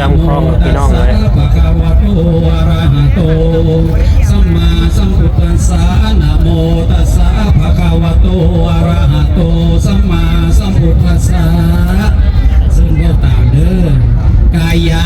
ตามคลองพี่น้องเลยสัมมาสัมพุทธัสสะโมตัสสะภะคะวะโตอะระหะโตสัมมาสัมพุทธัสสะซึ่งก็ตามเด้อกายะ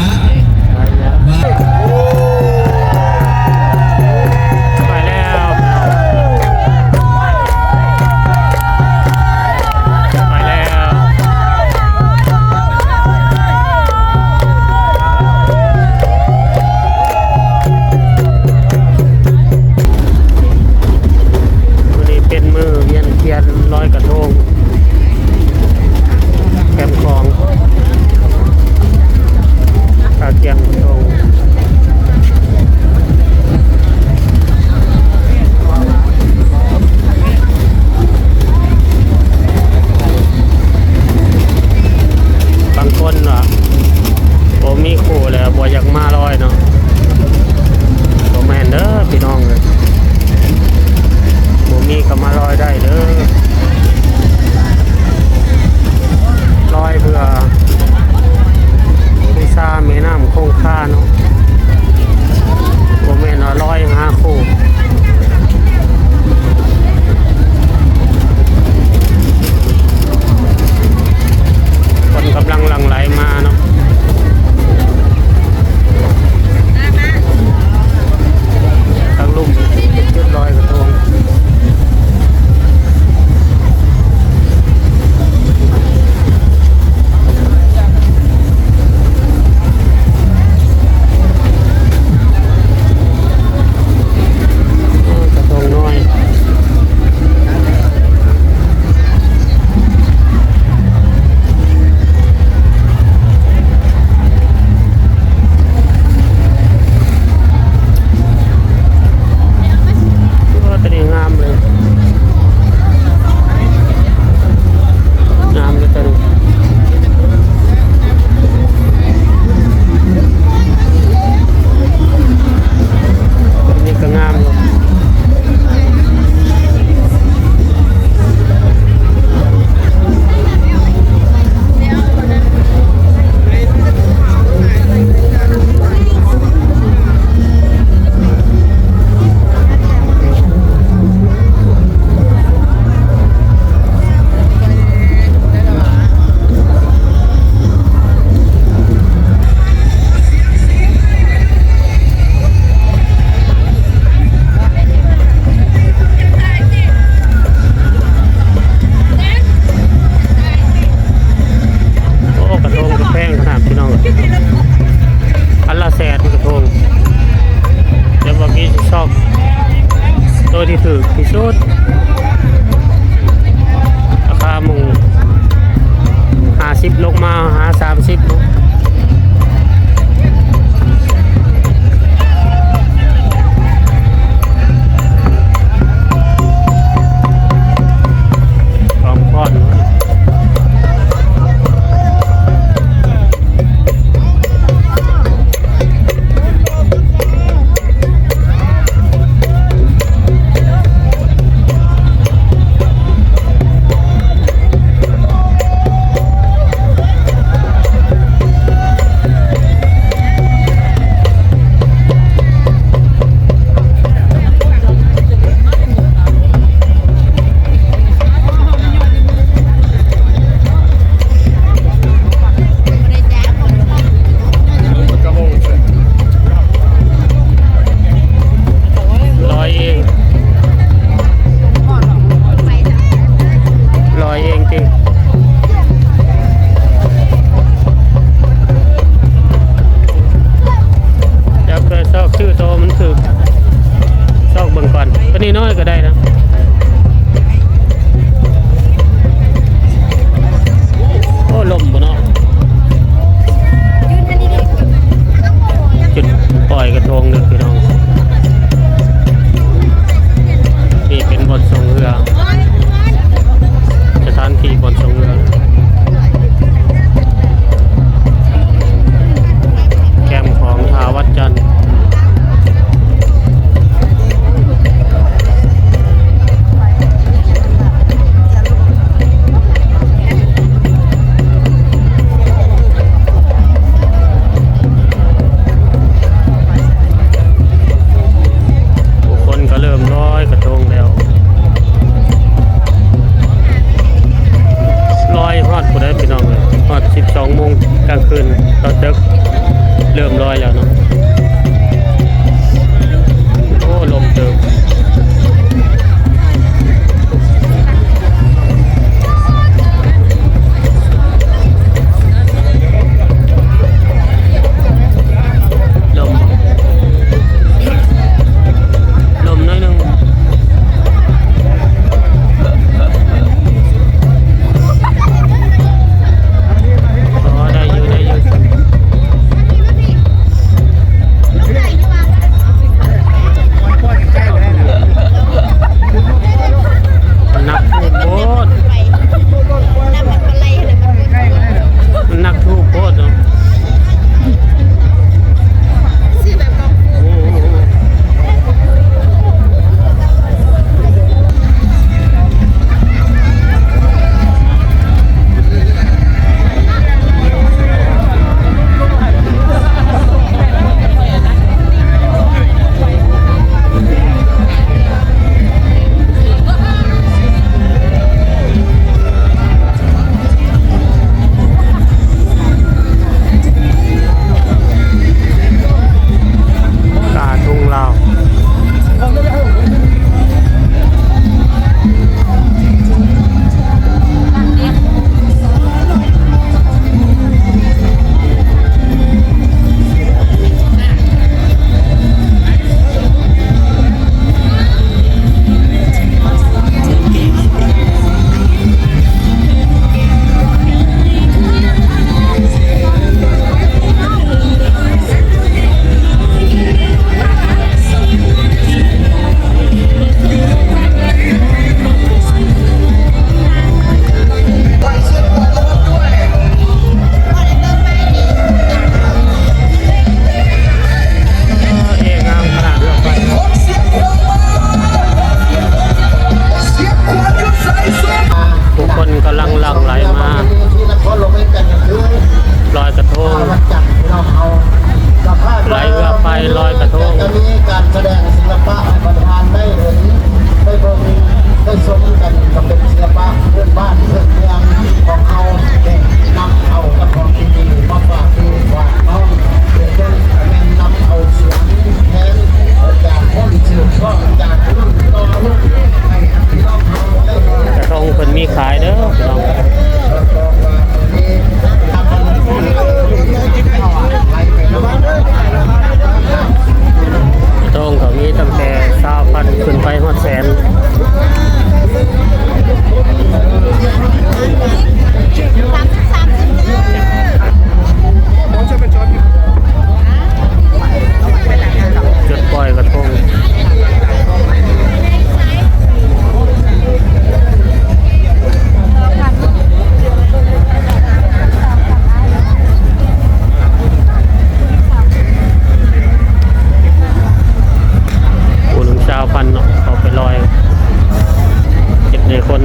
นี่คน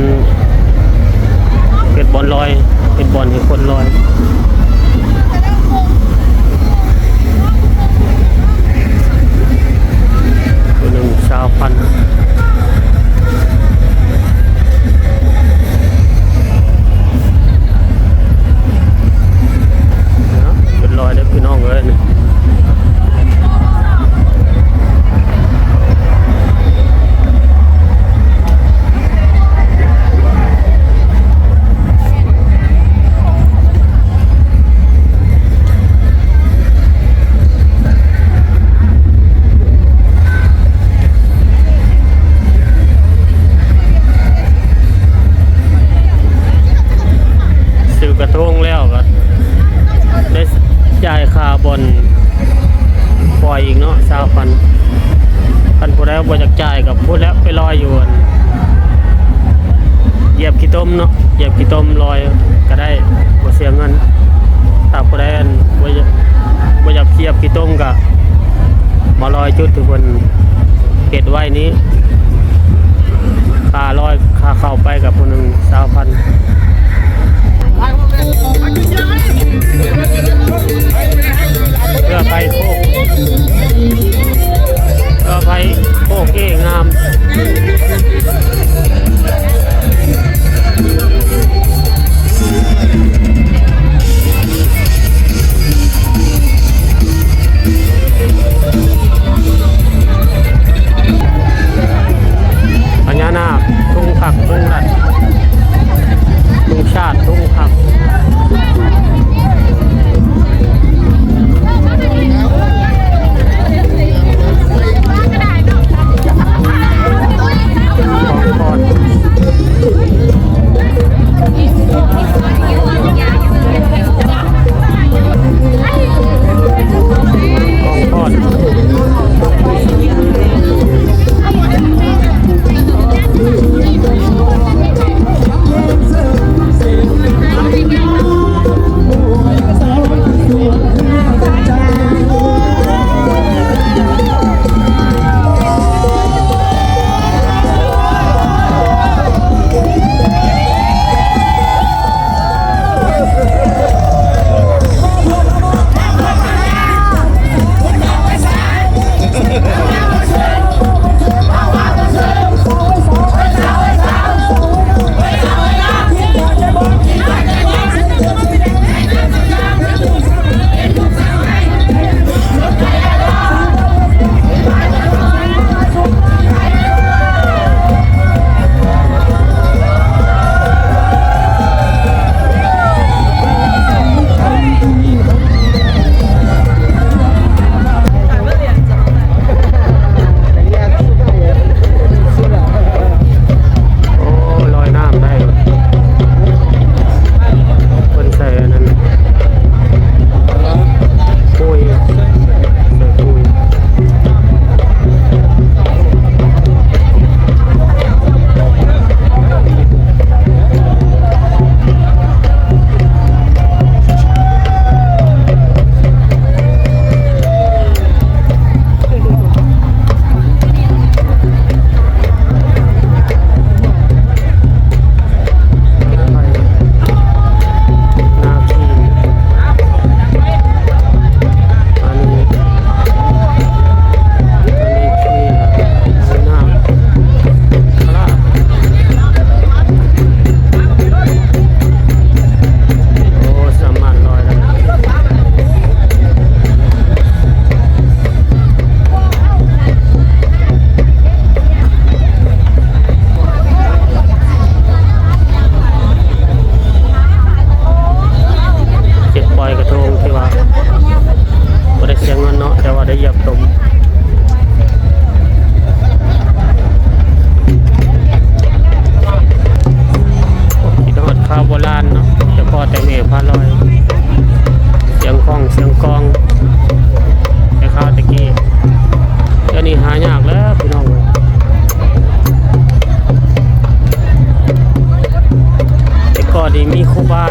เป็นบอลลอยเป็นบอลให้คนลอยคนหนึ่งชาวพันเนาะเป็นลอยได้พี่น้องเลย ระทงแล้วก็ได้จ่ายค่าบอลปล่อยอีกเนาะสาวพันพันผู้แล้วบริจากจ่ายกับผู้แล้วไปลอยอยู่เหยียบขี้ต้มเนาะเหยียบขี้ต้มลอยก็ได้บ่เสียเงินตาบผู้แล้วบ่อยากบ่ยากเหยียบขี้ต้มก็มาลอยจุดทุกคนเกตไว้นี้ค่าลอยค่าเข้าไปกับคนหนึ่งสาวพัน เพื่อไปโคกเพื่อไปโคกเก้งาม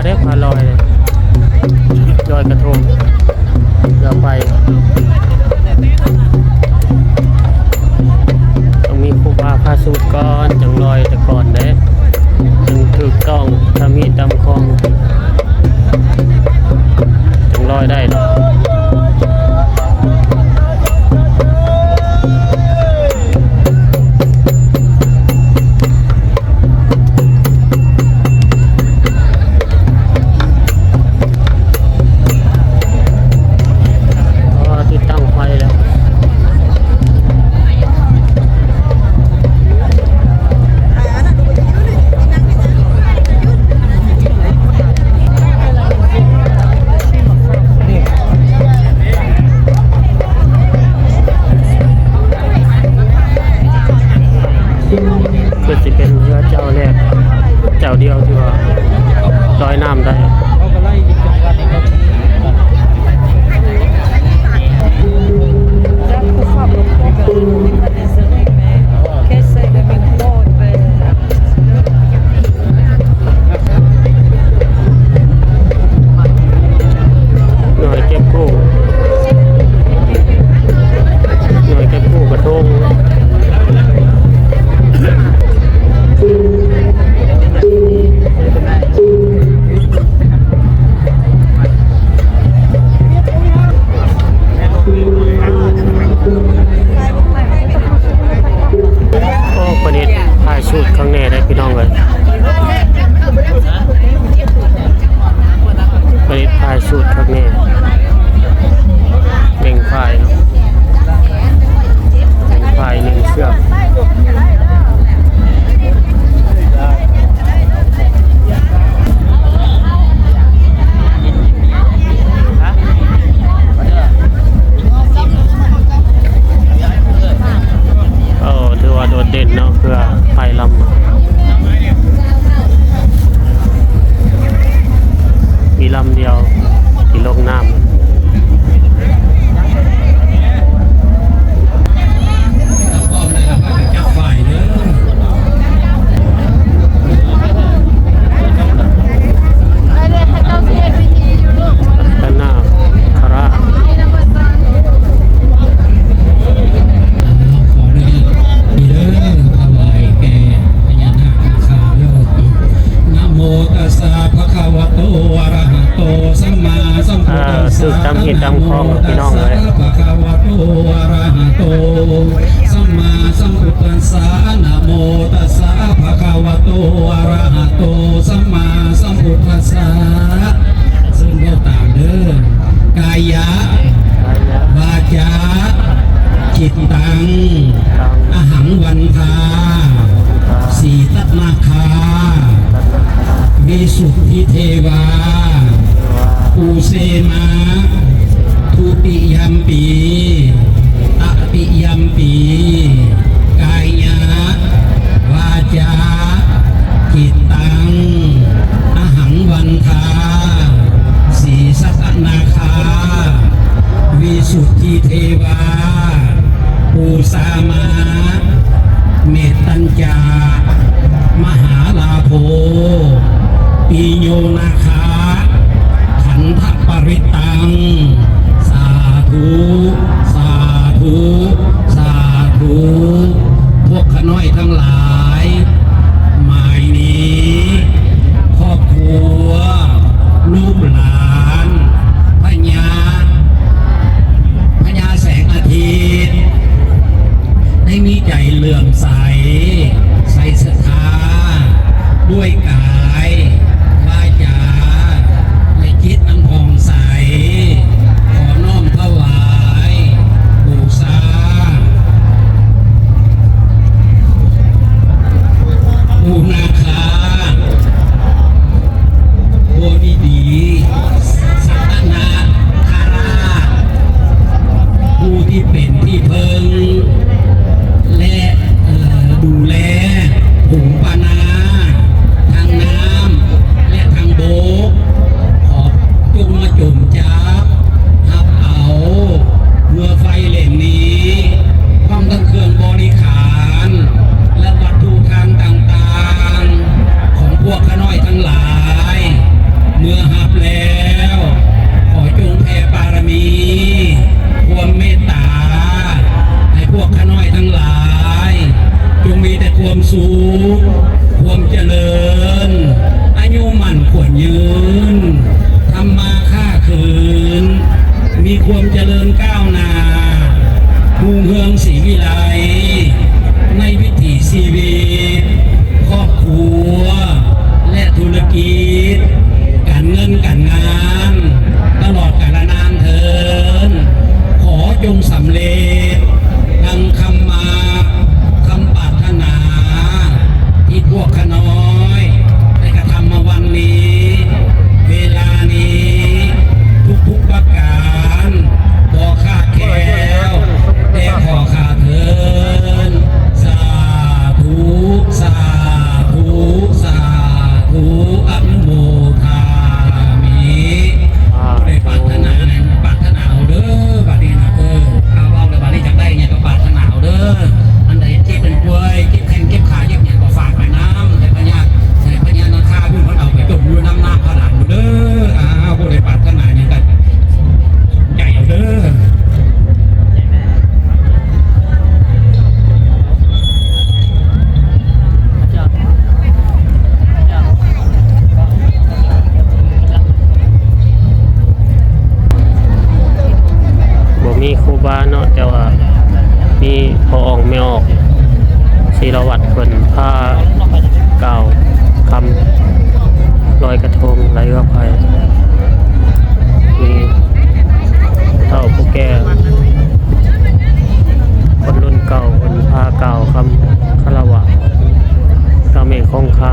ได้พาลอยเลยลอยกระทงเดี๋ยวไปต้องมีครูบาพาสูตรก่อนจังลอยแต่ก่อนเด้จึงถูกต้องทำมีตำคองจังลอยได้เนาะ วิสุทธิเทวาปูเสมาทุติยัมปีตติยัมปีกายะวาจากิตตังอหังวันทาสีสัตนาคา วิสุทธิเทวาปูสามาเมตัญจามหาลาโภ ปีโยนาคาาเนาะแต่ว่ามีพอออกไม่ออกศิรวัตรเพิ่นผ้าเก่าคำลอยกระทงไรก็ไปมีเท่าผู้แก่คนรุ่นเก่าคนผ้าเก่าคำคารวะกาเมฆคงคา